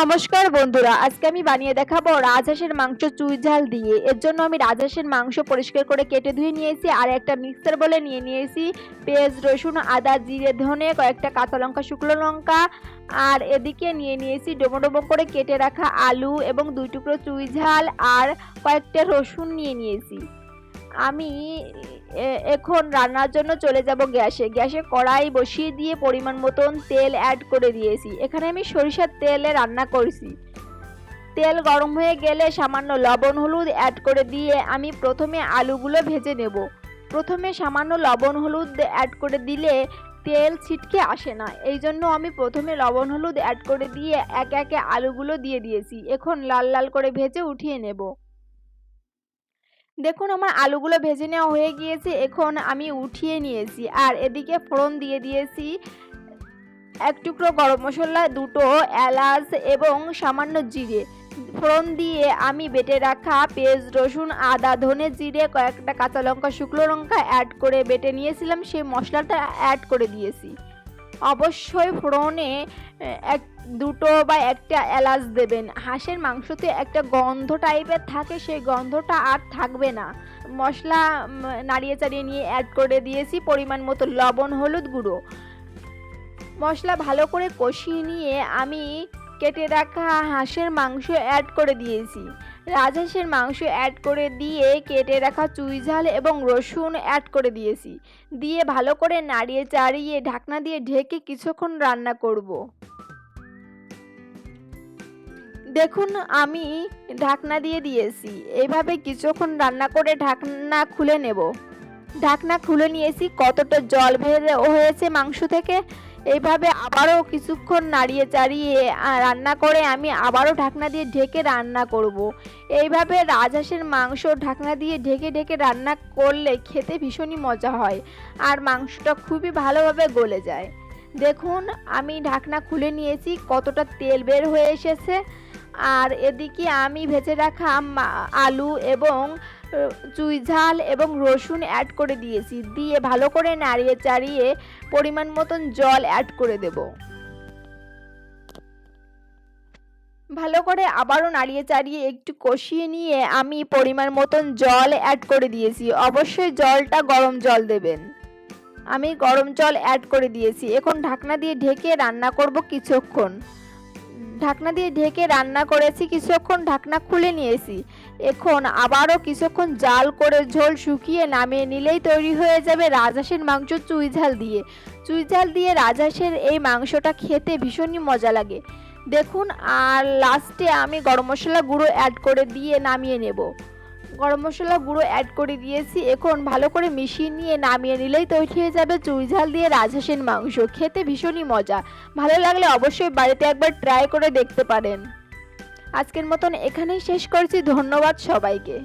নমস্কার বন্ধুরা, আজকে আমি বানিয়ে দেখাবো রাজহাঁসের মাংস চুই ঝাল দিয়ে। এর জন্য আমি রাজহাঁসের মাংস পরিষ্কার করে কেটে ধুয়ে নিয়েছি আর একটা মিক্সার বলে নিয়ে নিয়েছি। পেঁয়াজ, রসুন, আদা, জিরে, ধনে, কয়েকটা কাঁচা লঙ্কা, শুকনো লঙ্কা, আর এদিকে নিয়ে নিয়েছি ডোমো ডোমো করে কেটে রাখা আলু এবং দুই টুকরো চুই ঝাল আর কয়েকটা রসুন নিয়ে নিয়েছি। আমি এখন রান্নার জন্য চলে যাব গ্যাসে। গ্যাসে কড়াই বসিয়ে দিয়ে পরিমাণ মতন তেল অ্যাড করে দিয়েছি। এখানে আমি সরিষার তেলে রান্না করছি। তেল গরম হয়ে গেলে সামান্য লবণ, হলুদ অ্যাড করে দিয়ে আমি প্রথমে আলুগুলো ভেজে নেব। প্রথমে সামান্য লবণ, হলুদ অ্যাড করে দিলে তেল ছিটকে আসে না। এই জন্য আমি প্রথমে লবণ, হলুদ অ্যাড করে দিয়ে একে একে আলুগুলো দিয়ে দিয়েছি। এখন লাল লাল করে ভেজে উঠিয়ে নেব। দেখুন, আমার আলুগুলো ভেজে নেওয়া হয়ে গিয়েছে। এখন আমি উঠিয়ে নিয়েছি আর এদিকে ফোড়ন দিয়ে দিয়েছি এক টুকরো গরম মশলা, দুটো এলাচ এবং সামান্য জিরে। ফোড়ন দিয়ে আমি বেটে রাখা পেঁয়াজ, রসুন, আদা, ধনে জিরে, কয়েকটা কাঁচা লঙ্কা, শুকনো লঙ্কা অ্যাড করে বেটে নিয়েছিলাম। সেই মশলাটা অ্যাড করে দিয়েছি। অবশ্যই ফোড়নে এক, দুটো বা একটা এলাচ দেবেন। হাঁসের মাংসতে একটা গন্ধ টাইপের থাকে, সেই গন্ধটা আর থাকবে না। মশলা নাড়িয়ে চাড়িয়ে নিয়ে অ্যাড করে দিয়েছি, পরিমাণ মতো লবণ, হলুদ গুঁড়ো। মশলা ভালো করে কষিয়ে নিয়ে আমি কেটে রাখা হাঁসের মাংস অ্যাড করে দিয়েছি। রাজহাঁসের মাংস অ্যাড করে দিয়ে কেটে রাখা চুই ঝাল এবং রসুন অ্যাড করে দিয়েছি। দিয়ে ভালো করে নাড়িয়ে চাড়িয়ে ঢাকনা দিয়ে ঢেকে কিছুক্ষণ রান্না করব। দেখুন, আমি ঢাকনা দিয়ে দিয়েছি। এইভাবে কিছুক্ষণ রান্না করে ঢাকনা খুলে নেব। ঢাকনা খুলে নিয়েছি। কতটা জল বের হয়েছে মাংস থেকে? এইভাবে আবারও কিছুক্ষণ নাড়িয়ে চাড়িয়ে রান্না করে আমি আবারও ঢাকনা দিয়ে ঢেকে রান্না করব। এইভাবে রাজহাঁসের মাংস ঢাকনা দিয়ে ঢেকে ঢেকে রান্না করলে খেতে ভীষণই মজা হয় আর মাংসটা খুবই ভালোভাবে গলে যায় দেখুন, আমি ঢাকনা খুলে নিয়েছি, কতটা তেল বের হয়ে এসেছে আর এদিকে আমি ভেজে রাখা আলু এবং চুই ঝাল এবং রসুন অ্যাড করে দিয়েছি। দিয়ে ভালো করে নাড়িয়ে চাড়িয়ে পরিমাণ মতন জল অ্যাড করে দেব। ভালো করে আবারও নাড়িয়ে চাড়িয়ে একটু কষিয়ে নিয়ে আমি পরিমাণ মতন জল অ্যাড করে দিয়েছি। অবশ্যই জলটা গরম জল দেবেন। আমি গরম জল অ্যাড করে দিয়েছি। এখন ঢাকনা দিয়ে ঢেকে রান্না করব কিছুক্ষণ। ঢাকনা দিয়ে ঢেকে রান্না করেছি, কিছুক্ষণ ঢাকনা খুলে নিয়েছি। এখন আবারও কিছুক্ষণ জাল করে ঝোল শুকিয়ে নামিয়ে নিলেই তৈরি হয়ে যাবে রাজহাঁসের মাংস চুই ঝাল দিয়ে। চুই ঝাল দিয়ে রাজহাঁসের এই মাংসটা খেতে ভীষণই মজা লাগে। দেখুন, আর লাস্টে আমি গরম মশলা গুঁড়ো অ্যাড করে দিয়ে নামিয়ে নেব। গরম মশলা গুঁড়ো অ্যাড করে দিয়েছি। এখন ভালো করে মিশিয়ে নিয়ে নামিয়ে নিলেই তৈরি হয়ে যাবে চুই ঝাল দিয়ে রাজহাঁসের মাংস। খেতে ভীষণই মজা। ভালো লাগলে অবশ্যই বাড়িতে একবার ট্রাই করে দেখতে পারেন। আজকের মতন এখানেই শেষ করছি। ধন্যবাদ সবাইকে।